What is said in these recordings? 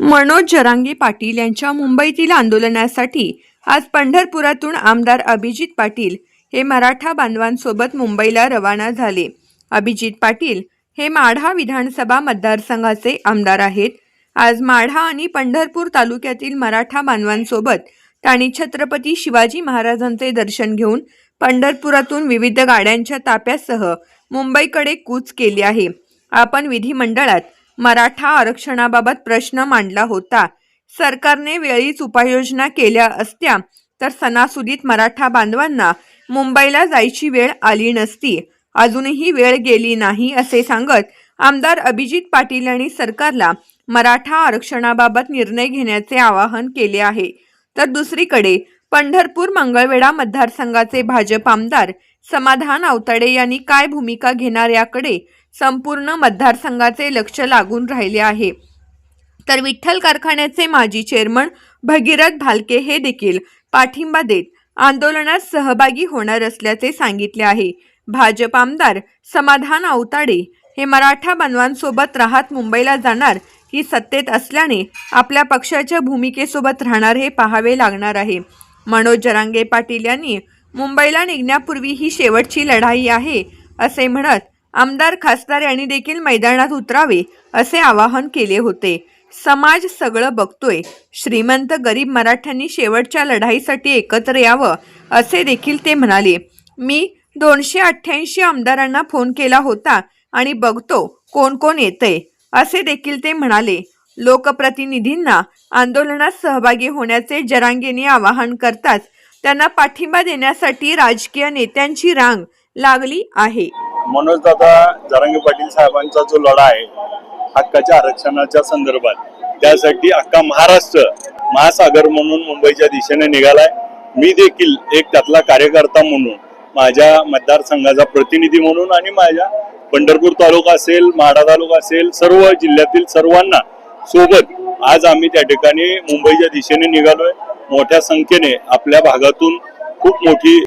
मनोज जरांगी पाटील यांच्या मुंबईतील आंदोलनासाठी आज पंढरपुरातून आमदार अभिजित पाटील हे मराठा बांधवांसोबत मुंबईला रवाना झाले. अभिजित पाटील हे माढा विधानसभा मतदारसंघाचे आमदार आहेत. आज माढा आणि पंढरपूर तालुक्यातील मराठा बांधवांसोबत त्यांनी छत्रपती शिवाजी महाराजांचे दर्शन घेऊन पंढरपुरातून विविध गाड्यांच्या ताप्यासह मुंबईकडे कूच केली आहे. आपण विधिमंडळात मराठा आरक्षणाबाबत प्रश्न मांडला होता. सरकारने वेळीच उपाययोजना केल्या असत्या तर सणासुदीत मराठा बांधवांना मुंबईला जायची वेळ आली नसती. अजूनही वेळ गेली नाही असे सांगत आमदार अभिजित पाटील यांनी सरकारला मराठा आरक्षणाबाबत निर्णय घेण्याचे आवाहन केले आहे. तर दुसरीकडे पंढरपूर मंगळवेढा मतदारसंघाचे भाजप आमदार समाधान आवताडे यांनी काय भूमिका घेणार याकडे संपूर्ण मतदारसंघाचे लक्ष लागून राहिले आहे. तर विठ्ठल कारखान्याचे माजी चेअरमन भगीरथ भालके हे देखील पाठिंबा देत आंदोलनात सहभागी होणार असल्याचे सांगितले आहे. भाजप आमदार समाधान आवताडे हे मराठा बांधवांसोबत राहत मुंबईला जाणार की सत्तेत असल्याने आपल्या पक्षाच्या भूमिकेसोबत राहणार हे पाहावे लागणार आहे. मनोज जरांगे पाटील यांनी मुंबईला निघण्यापूर्वी ही शेवटची लढाई आहे असे म्हणत आमदार खासदार यांनी देखील मैदानात उतरावे असे आवाहन केले होते. समाज सगळं बघतोय. श्रीमंत गरीब मराठ्यांनी शेवटच्या लढाईसाठी एकत्र यावं असे देखील ते म्हणाले. मी दोनशे अठ्ठ्याऐंशी आमदारांना फोन केला होता आणि बघतो कोण कोण येतंय असे देखील ते म्हणाले. लोकप्रतिनिधींना आंदोलनात सहभागी होण्याचे जरांगेने आवाहन करताच त्यांना पाठिंबा देण्यासाठी राजकीय नेत्यांची रांग लागली आहे. मनोज दादा जरांगे पाटील साहेबांचा जो लढा आहे हक्काच्या आरक्षणाच्या संदर्भात त्यासाठी अख्खा महाराष्ट्र महासागर म्हणून मुंबईच्या दिशेने निघालाय. मी देखील एक त्यातला कार्यकर्ता म्हणून माझ्या मतदारसंघाचा प्रतिनिधी म्हणून आणि माझ्या पंढरपूर तालुका असेल माढा तालुका असेल सर्व जिल्ह्यातील सर्वांना सोबत आज आम्ही त्या ठिकाणी मुंबईच्या दिशेने निघालोय. मोठ्या संख्येने आपल्या भागातून खूप मोठी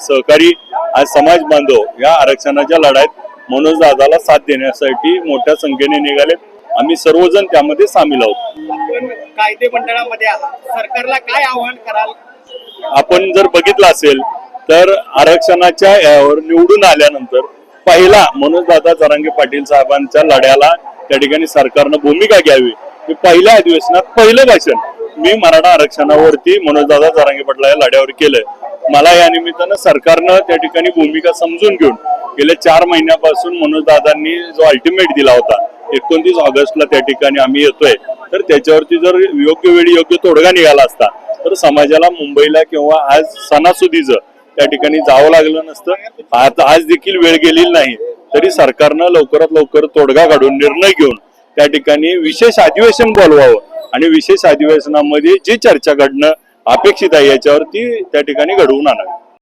सहकारी आज समाज बांधव या आरक्षणाच्या लढाईत मनोज दादाला साथ देण्यासाठी मोठ्या संख्येने निघाले आम्ही सर्वजण त्यामध्ये सामील आहोत. कायदे मंडळामध्ये सरकारला काय आव्हान कराल? आपण जर बघितलं असेल तर आरक्षणाच्या यावर निवडून आल्यानंतर पहिला मनोज दादा जरांगे पाटील साहेबांच्या लढ्याला त्या ठिकाणी सरकारनं भूमिका घ्यावी. हे पहिल्या अधिवेशनात पहिलं भाषण मी मराठा आरक्षणावरती मनोज दादा जरांगे पाटला या लढ्यावर केलंय. मला या निमित्तानं सरकारनं त्या ठिकाणी भूमिका समजून घेऊन गेल्या चार महिन्यापासून मनोजदादांनी जो अल्टिमेट दिला होता एकोणतीस ऑगस्टला त्या ठिकाणी आम्ही येतोय तर त्याच्यावरती जर योग्य वेळी योग्य तोडगा निघाला असता तर समाजाला मुंबईला किंवा आज सणासुदीचं त्या ठिकाणी जावं लागलं नसतं. आज आज देखील वेळ गेलेली नाही तरी सरकारनं लवकरात लवकर तोडगा काढून निर्णय घेऊन त्या ठिकाणी विशेष अधिवेशन बोलवावं आणि विशेष अधिवेशनामध्ये जी चर्चा घडणं अपेक्षित आहे याच्यावरती त्या ठिकाणी घडवून आणावी.